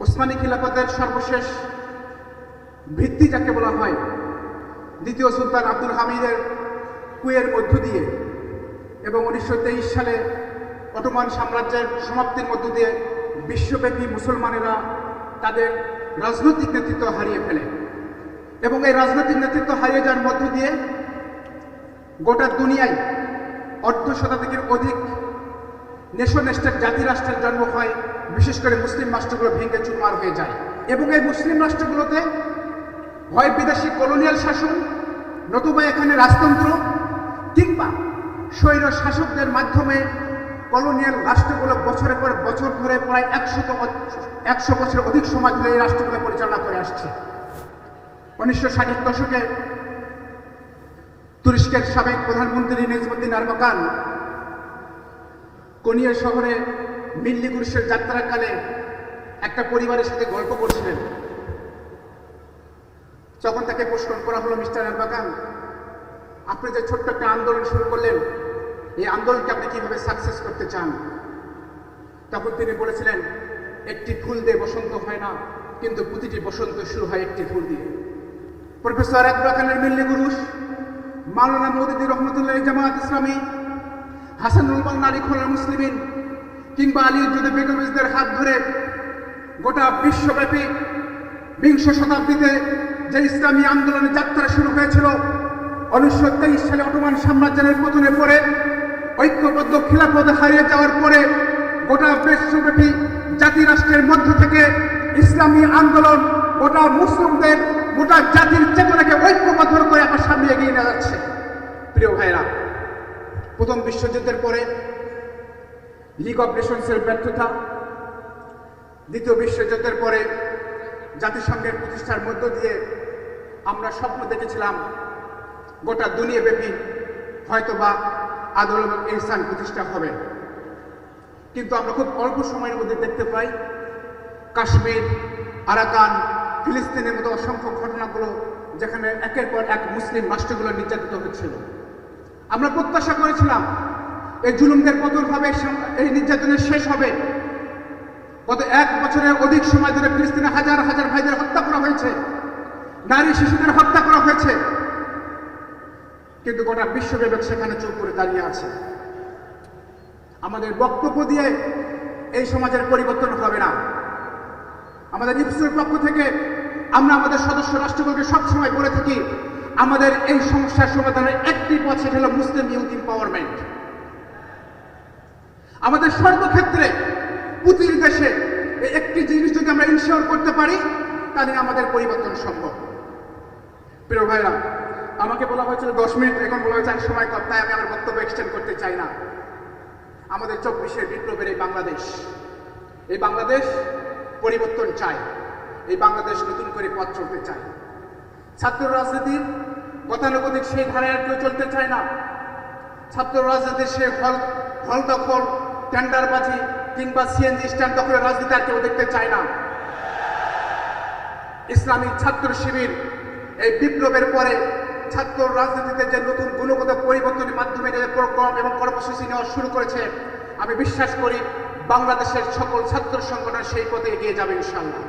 খিলাফতের সর্বশেষ ভিত্তি যাকে বলা হয়, দ্বিতীয় সুলতান আব্দুল হামিদের কুয়ের মধ্য দিয়ে এবং উনিশশো তেইশ সালে অটোমান সাম্রাজ্যের সমাপ্তির মধ্য দিয়ে বিশ্বব্যাপী মুসলমানেরা তাদের রাজনৈতিক নেতৃত্ব হারিয়ে ফেলে। এবং এই রাজনৈতিক নেতৃত্ব হারিয়ে যাওয়ার মধ্য দিয়ে গোটা দুনিয়ায় অর্ধ শতাধিকের অধিক নেশন স্টেট জাতি রাষ্ট্রের জন্ম হয়, বিশেষ করে মুসলিম রাষ্ট্রগুলো ভেঙে চুরমার হয়ে যায়। এবং এই মুসলিম রাষ্ট্রগুলোতে হয় বিদেশি কলোনিয়াল শাসন, নতুবা এখানে রাজতন্ত্র, কিংবা স্বৈর শাসকদের মাধ্যমে কলোনিয়াল রাষ্ট্রগুলো বছরের পর বছর ধরে প্রায় একশো একশো বছর অধিক সময় ধরে এই রাষ্ট্রগুলো পরিচালনা করে আসছে। উনিশশো ষাটের দশকে তুরস্কের সাবেক প্রধানমন্ত্রী নিজমুদ্দিন আরবাকান কোনিয়া শহরে মিল্লি গুরুষের যাত্রাকালে একটা পরিবারের সাথে গল্প করছিলেন। যখন তাকে প্রশ্ন করা হলো, মিস্টার আরবাকান আপনি যে ছোট্ট একটা আন্দোলন শুরু করলেন, এই আন্দোলনকে আপনি কীভাবে সাকসেস করতে চান? তখন তিনি বলেছিলেন, একটি ফুল দিয়ে বসন্ত হয় না, কিন্তু প্রতিটি বসন্ত শুরু হয় একটি ফুল দিয়ে। প্রফেসর আব্দুল মিল্লি গুরুষ মাওলানা মৌদুদি রহমতুল্লাহ জামাত ইসলামী হাসানুল নারী খোলা মুসলিমিন কিংবা আলী যদি বেগমদের হাত ধরে গোটা বিশ্বব্যাপী বিংশ শতাব্দীতে যে ইসলামী আন্দোলনের যাত্রা শুরু হয়েছিল, উনিশশো তেইশ সালে অটোমান সাম্রাজ্যের পতনের পরে ঐক্যবদ্ধ খিলাফত হারিয়ে যাওয়ার পরে গোটা বিশ্বব্যাপী জাতি রাষ্ট্রের মধ্য থেকে ইসলামী আন্দোলন গোটা মুসলিমদের, গোটা জাতির চেতনাকে ঐক্যবদ্ধ করে আমার সামনে এগিয়ে নিয়ে যাচ্ছে। প্রিয় ভাইরা প্রথম বিশ্বযুদ্ধের পরে লিগ অফ নেশনসের ব্যর্থতা, দ্বিতীয় বিশ্বযুদ্ধের পরে জাতিসংঘের প্রতিষ্ঠার মধ্য দিয়ে আমরা স্বপ্ন দেখেছিলাম গোটা দুনিয়াব্যাপী হয়তোবা আদল ইনসান প্রতিষ্ঠা হবে। কিন্তু আমরা খুব অল্প সময়ের মধ্যে দেখতে পাই কাশ্মীর, আরাকান, ফিলিস্তিনের মতো অসংখ্য ঘটনাগুলো যেখানে একের পর এক মুসলিম রাষ্ট্রগুলো নির্যাতিত হচ্ছিল। আমরা প্রত্যাশা করেছিলাম এই জুলুমদের হবে, এই নির্যাতনের শেষ হবে। গত এক বছরের অধিক সময় ধরে ফিলিস্তিনে হাজার হাজার ভাইদের হত্যা করা হয়েছে, নারী শিশুদের হত্যা করা হয়েছে। কিন্তু গোটা বিশ্বব্যাপক সেখানে চোখ করে দাঁড়িয়ে আছে। আমাদের বক্তব্য দিয়ে এই সমাজের পরিবর্তন হবে না। আমাদের ইপসুর পক্ষ থেকে আমরা আমাদের সদস্য রাষ্ট্রগুলোকে সবসময় বলে থাকি আমাদের এই সমস্যার সমাধানের একটি পথ, সেটা হলো মুসলিম ইউথ এম্পাওয়ারমেন্ট আমাদের সর্বক্ষেত্রে পুতির দেশে একটি জিনিস যদি আমরা ইনশিওর করতে পারি তাহলে আমাদের পরিবর্তন সম্ভব। প্রিয় ভাইরা, আমাকে বলা হয়েছিল দশ মিনিট, এখন বলা হয়েছে সময় কম, তাই আমি আমার বক্তব্য এক্সটেন্ড করতে চাই না। আমাদের চব্বিশের বিপ্লবের এই বাংলাদেশ এই বাংলাদেশ পরিবর্তন চায়, এই বাংলাদেশ নতুন করে পথ চলতে চায়। ছাত্র রাজনীতির গতানুগতিক সেই ধারায় আর কেউ চলতে চায় না। ছাত্র রাজনীতির সে হল হল দখল টেন্ডারবাজি কিংবা সিএনজি স্ট্যান্ড দখলের রাজনীতি আর কেউ দেখতে চায় না। ইসলামিক ছাত্র শিবির এই বিপ্লবের পরে ছাত্র রাজনীতিতে যে নতুন গুণগত পরিবর্তনের মাধ্যমে যে প্রোগ্রাম এবং কর্মসূচি নেওয়া শুরু করেছে, আমি বিশ্বাস করি বাংলাদেশের সকল ছাত্র সংগঠন সেই পথে এগিয়ে যাবে ইনশাল্লাহ